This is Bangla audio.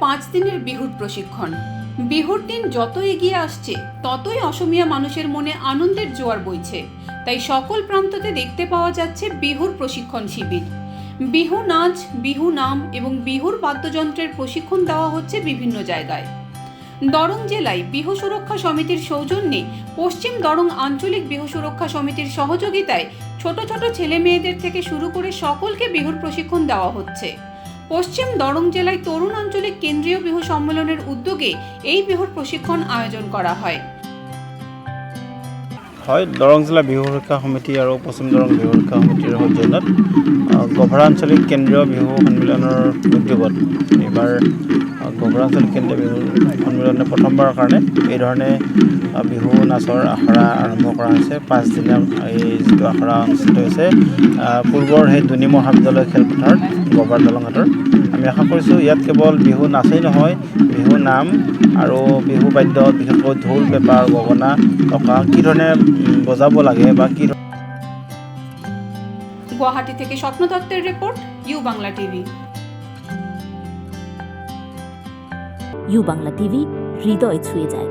পাঁচ দিনের বিহুর প্রশিক্ষণ। বিহুর দিন যত এগিয়ে আসছে, ততই অসমিয়া মানুষের মনে আনন্দের জোয়ার বইছে। তাই সকল প্রান্ততে দেখতে পাওয়া যাচ্ছে বিহুর প্রশিক্ষণ শিবির। বিহু নাচ, বিহু নাম এবং বিহুর বাদ্যযন্ত্রের প্রশিক্ষণ দেওয়া হচ্ছে বিভিন্ন জায়গায়। দরং জেলায় বিহু সুরক্ষা সমিতির সৌজন্যে পশ্চিম দরং আঞ্চলিক বিহু সুরক্ষা সমিতির সহযোগিতায় ছোট ছোট ছেলে মেয়েদের থেকে শুরু করে সকলকে বিহুর প্রশিক্ষণ দেওয়া হচ্ছে। পশ্চিম দরং জেলায় তরুণ আঞ্চলিক কেন্দ্রীয় বিহু সম্মেলনের উদ্যোগে এই বিহুর প্রশিক্ষণ আয়োজন করা হয়। হয় দৰং জিলা বিহু সুৰক্ষা সমিতি আৰু পশ্চিম দৰং বিহু সুৰক্ষা সমিতিৰ সৌজন্যত আহ, গভৰা আঞ্চলিক কেন্দ্ৰীয় বিহু সন্মিলনৰ উদ্যোগত এইবাৰ আহ, গভৰা আঞ্চলিক কেন্দ্ৰীয় বিহু সন্মিলনে প্ৰথমবাৰৰ কাৰণে এই ধৰণে আহ, বিহু নাচৰ আখৰা আৰম্ভ কৰা হৈছে। পাঁচদিনীয়া এই যিটো আখৰা অনুষ্ঠিত হৈছে পূৰ্বৰ সেই দুনী মহাবিদ্যালয় খেলপথাৰত গভৰা দলংঘাটৰ আমি আশা কৰিছোঁ ইয়াত কেৱল বিহু নাচেই নহয় বিহু নাম আৰু বিহু বাদ্য বিশেষকৈ ঢোল পেঁপা গগনা টকা কি ধৰণে বজাব লাগে বা কি গুয়াহাটি থেকে স্বপ্ন দত্তের report U Bangla TV. U Bangla TV হৃদয় ছুঁয়ে যায়।